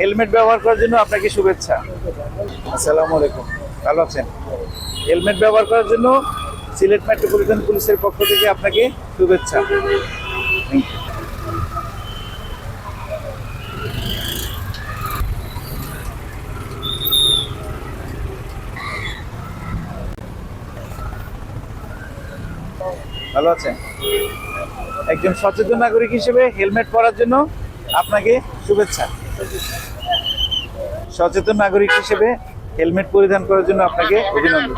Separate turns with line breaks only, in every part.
Helmet ব্যবহার করার জন্য আপনাকে শুভেচ্ছা। আসসালামু আলাইকুম। ভালো আছেন? হেলমেট ব্যবহার করার জন্য সিলেট মেট্রোপলিটন পুলিশের পক্ষ থেকে আপনাকে শুভেচ্ছা। ভালো আছেন? একজন সচেতন নাগরিক হিসেবে হেলমেট পরার জন্য আপনাকে শুভেচ্ছা। সচেতন নাগরিক হিসেবে হেলমেট পরিধান করার জন্য আপনাকে অভিনন্দন।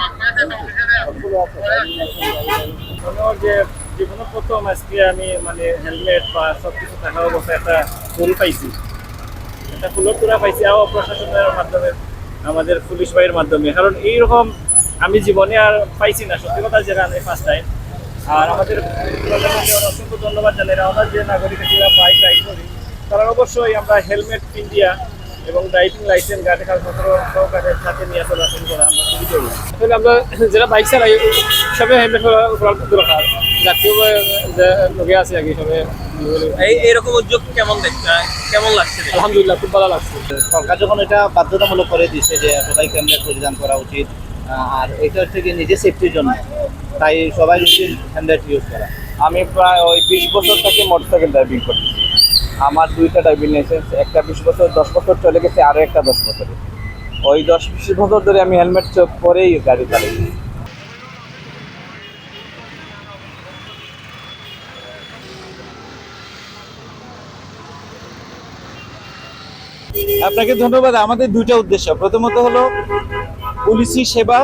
যে জীবনের প্রথম আজকে আমি মানে হেলমেট বা সব কিছু একটা ফুল পাইছি। একটা ফুলের পাইছি মাধ্যমে, আমাদের পুলিশ বাহিনীর মাধ্যমে। কারণ এইরকম আমি জীবনে আর পাইছি না। সত্যি কথা যেটা আমি ফার্স্ট টাইম আর আমাদের অসংখ্য ধন্যবাদ জানাই। আমরা যে নাগরিক তারা অবশ্যই আমরা হেলমেট পিন্ডিয়া এবং ড্রাইভিং লাইসেন্স গাড়ি কাগজপত্র সহকারে সাথে নিয়ে চলাচল করা আমরা খুবই জরুরি।
আসলে আমরা যারা বাইক চালাই সবে হেলমেট দরকার জাতীয় যে লোকে আছে আর কি সবে
এই এরকম উদ্যোগ কেমন কেমন লাগছে?
আলহামদুলিল্লাহ খুব ভালো লাগছে।
সরকার যখন এটা বাধ্যতামূলক করে দিচ্ছে যে সবাই হেলমেট পরিধান করা উচিত আর এটা হচ্ছে কি নিজের সেফটির জন্য। তাই সবাই উচিত হেলমেট ইউজ করা।
আমি প্রায় ওই বিশ বছর থেকে মোটরসাইকেল ড্রাইভিং করতেছি। আমার দুইটা ড্রাইভিং লাইসেন্স একটা বিশ বছর, দশ বছর চলে গেছে আরও একটা দশ বছরে। ওই দশ বিশ বছর ধরে আমি হেলমেট চোখ পরেই গাড়ি চালাই।
আপনাকে ধন্যবাদ, আমাদের দুইটা উদ্দেশ্য। প্রথমত হলো, পুলিশি সেবা।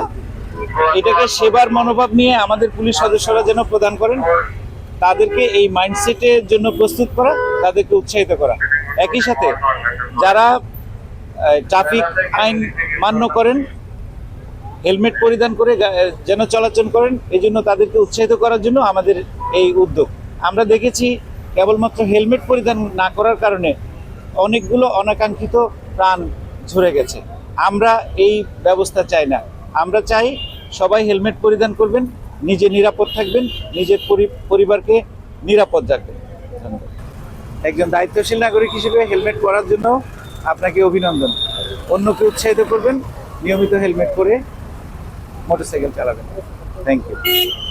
এটাকে সেবার মনোভাব নিয়ে আমাদের পুলিশ সদস্যরা যেন প্রদান করেন। তাদেরকে এই মাইন্ডসেটের জন্য প্রস্তুত করা, তাদেরকে উৎসাহিত করা। একই সাথে যারা ট্রাফিক আইন মান্য করেন হেলমেট পরিধান করে যেন চলাচল করেন, এই জন্য তাদেরকে উৎসাহিত করার জন্য আমাদের এই উদ্যোগ। আমরা দেখেছি কেবলমাত্র হেলমেট পরিধান না করার কারণে অনেকগুলো অনাকাঙ্ক্ষিত প্রাণ ঝরে গেছে। আমরা এই ব্যবস্থা চাই না। আমরা চাই সবাই হেলমেট পরিধান করবেন নিজে নিরাপদ থাকবেন, নিজের পরি- পরিবারকে নিরাপদ রাখবেন। একজন দায়িত্বশীল নাগরিক হিসেবে হেলমেট পরার জন্য আপনাকে অভিনন্দন। অন্যকে উৎসাহিত করবেন, নিয়মিত হেলমেট পরে মোটরসাইকেল চালাবেন। Thank you